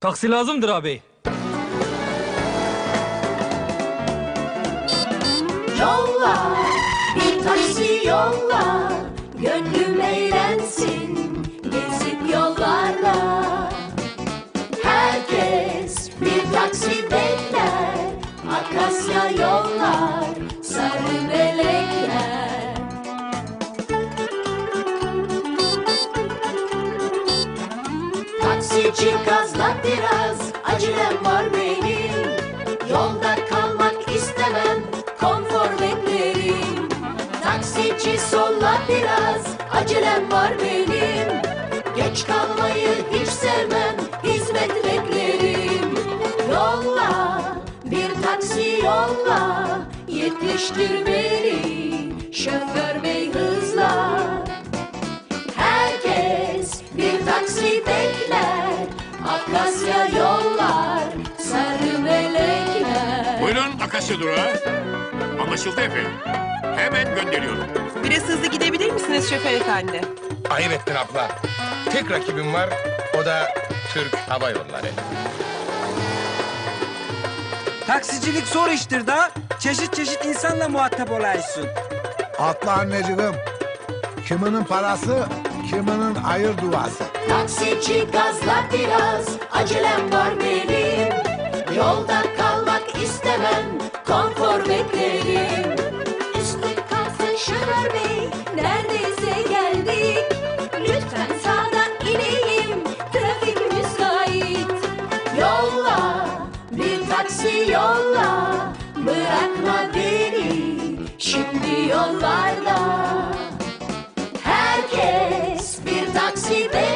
Taksi lazımdır abi. Yolla bir taksi yolla Gönlüm eğlensin gezip yollarda Herkes bir taksi bekler Akasya yollar sarı melekler Taksici gazla biraz acelem var benim. Yolda kalmak istemem konfor beklerim. Taksici solla biraz acelem var benim. Geç kalmayı hiç sevmem hizmet beklerim. Yolla bir taksi yolla Yetiştir beni şoför bey hızla. Herkes bir taksi bekler Akasya yollar sarı melekler Buyurun Akasya durağı. Anlaşıldı efendim. Hemen gönderiyorum. Biraz hızlı gidebilir misiniz şoför efendi? Ayıp ettin abla. Tek rakibim var, o da Türk Hava Yolları. Taksicilik zor iştir da. Çeşit çeşit insanla muhatap olaysın. Atla anneciğim. Kiminin parası, kiminin ayır duası. Taksici gazla biraz. Acelem var benim. Yolda kalmak istemem konfor beklerim. Üstü kalsın şoför bey neredeyse geldik. Lütfen sağdan ineyim trafik müsait. Yolla bir taksi yolla. Bırakma beni şimdi yollarda. Herkes bir taksi bekler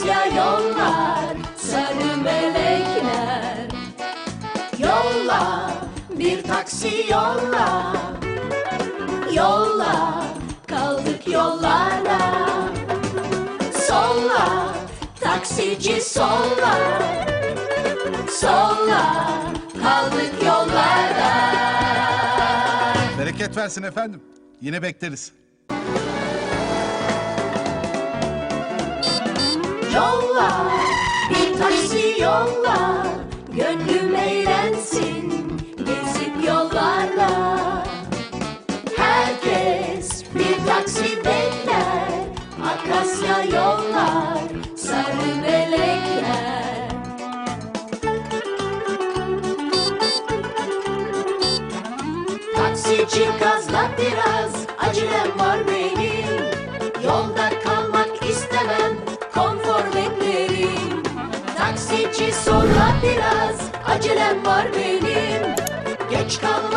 Akasya yollar sarı melekler. Yolla bir taksi yolla. Yolla kaldık yollarda. Solla taksici solla. Solla kaldık yollarda. Bereket versin efendim. Yine bekleriz. Taksi yolla Gönlüm eğlensin gezip yollarda Herkes bir taksi bekler Akasya yollar sarı melekler. Taksici gazla biraz acelem var benim. Yolda Taksici solla biraz acelem var benim. Geç sevmem